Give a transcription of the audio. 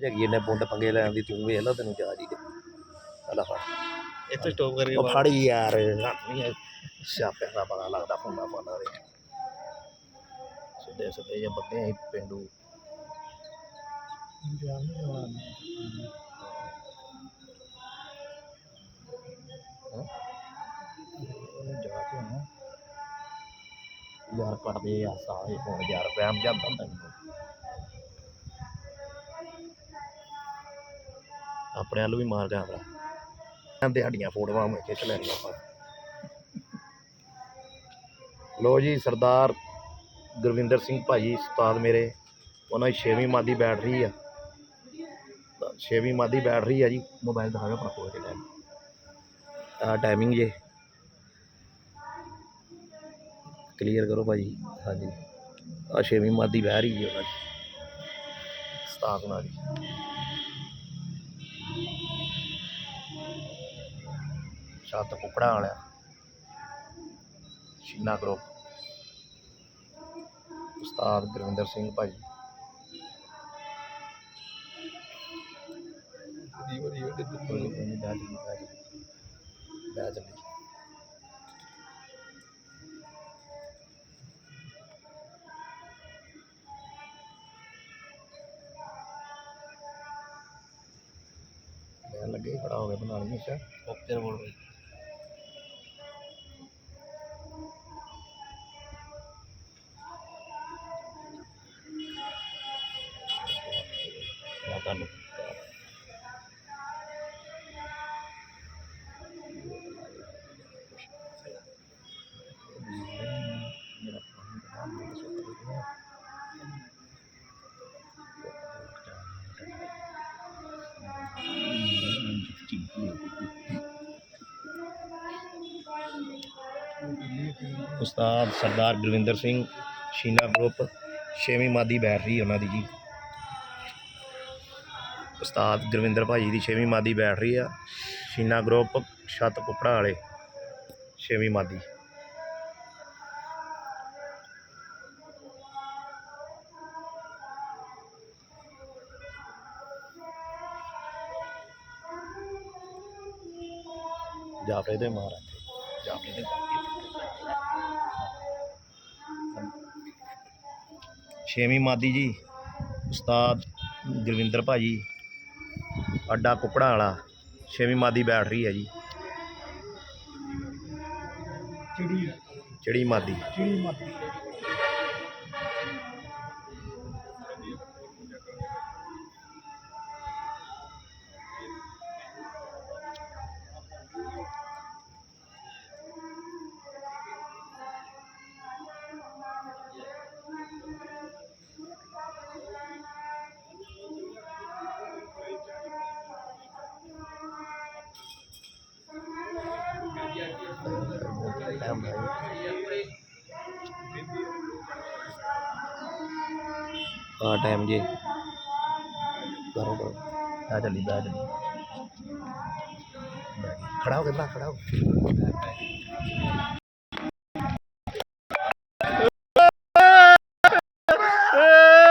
ਜਗੀ ਨੇ ਬੁੰਡ ਪੰਗੇ ਲੈਣ ਦੀ ਤੂੰ ਵੇਖ ਲਾ ਤੈਨੂੰ ਜਾ ਜੀ ਹਲਾ ਫੜ। ਇੱਥੇ ਸਟਾਪ ਕਰਕੇ ਉਹ ਫੜ ਯਾਰ ਨਹੀਂ ਸਿਆਪਿਆਂ ਦਾ ਪਤਾ ਲੱਗਦਾ ਹੁੰਦਾ ਪਾਉਂਦਾ ਰੇ ਸਿੱਧੇ ਸਿੱਧੇ ਜਿਹੇ ਬੰਦੇ ਪਿੰਡੂ। ਹੈਂ? ਜਾ ਨਾ ਯਾਰ ਕੱਟਦੇ ਆ ਸਾਰੇ ਫੋਨ ਯਾਰ ਰੁਪਏ ਜਾਂਦਾ ਤੈਨੂੰ। ਆਪਣੇ ਵੱਲ ਵੀ ਮਾਰ ਕੈਮਰਾ ਦਿਹਾੜੀਆਂ ਫੋਟੋਆਂ ਮੈਂ ਖਿੱਚ ਲੈਣੀਆਂ ਆਪਾਂ। ਲੋ ਜੀ, ਸਰਦਾਰ ਗੁਰਵਿੰਦਰ ਸਿੰਘ ਭਾਜੀ ਉਸਤਾਦ ਮੇਰੇ। ਉਹਨਾਂ ਦੀ ਛੇਵੀਂ ਮਾਦੀ ਬੈਟਰੀ ਆ। ਤਾਂ ਛੇਵੀਂ ਮਾਦੀ ਬੈਟਰੀ ਆ ਜੀ। ਮੋਬਾਈਲ ਦਿਖਾਓ ਆਪਣਾ ਕੋਲ ਕੇ ਆ ਟਾਈਮਿੰਗ ਜੇ। ਕਲੀਅਰ ਕਰੋ ਭਾਜੀ ਹਾਂਜੀ। ਆ ਛੇਵੀਂ ਮਾਦੀ ਬਹਿ ਰਹੀ ਜੀ ਉਹਨਾਂ ਦੀ। ਉਸਤਾਦ ਨਾਲ ਜੀ। ਛੱਤ ਕੁਕੜਾ ਵਾਲਾ ਸ਼ੀਨਾ ਗਰੁੱਪ ਉਸਤਾਦ ਗੁਰਵਿੰਦਰ ਸਿੰਘ ਨੀ, ਚੱਲੀ। ਬਹਿਣ ਲੱਗੇ ਖੜਾ ਹੋ ਗਿਆ ਬਣਾ ਲਈ ਅੱਛਾ ਓਕੇ ਬੋਲ ਰਹੀ ਮੈਂ ਉਸਤਾਦ ਸਰਦਾਰ ਗੁਰਵਿੰਦਰ ਸਿੰਘ ਸ਼ੀਨਾ ਗਰੁੱਪ ਛੇਵੀਂ ਮਾਦੀ ਬੈਠ ਰਹੀ ਉਹਨਾਂ ਦੀ ਜੀ। ਉਸਤਾਦ ਗੁਰਵਿੰਦਰ ਭਾਜੀ ਦੀ ਛੇਵੀਂ ਮਾਦੀ ਬੈਠ ਰਹੀ ਆ, ਸ਼ੀਨਾ ਗਰੁੱਪ, ਛੱਤ ਕੁਪੜਾ ਵਾਲੇ, ਛੇਵੀਂ ਮਾਦੀ। ਜਾਫਰੇ ਦੇ ਮਾਰ ਜਾਫਰੇ ਦੇ ਛੇਵੀਂ ਮਾਦੀ ਜੀ, ਉਸਤਾਦ ਗੁਰਵਿੰਦਰ ਭਾਜੀ ਅੱਡਾ ਕੁਪੜਾ ਵਾਲਾ ਛੇਵੀਂ ਮਾਦੀ ਬੈਟਰੀ ਹੈ ਜੀ। ਚਿੜੀ। ਮਾਦੀ। ਚਿੜੀ ਮੱਤ ਹਾਂ ਟਾਈਮ ਜੀ ਕਰੋ ਕਰੋ ਆ ਚੱਲੀ ਬੈ ਚੱਲੀ ਖੜਾ ਹੋ ਕੇ ਨਾ ਖੜਾ ਹੋ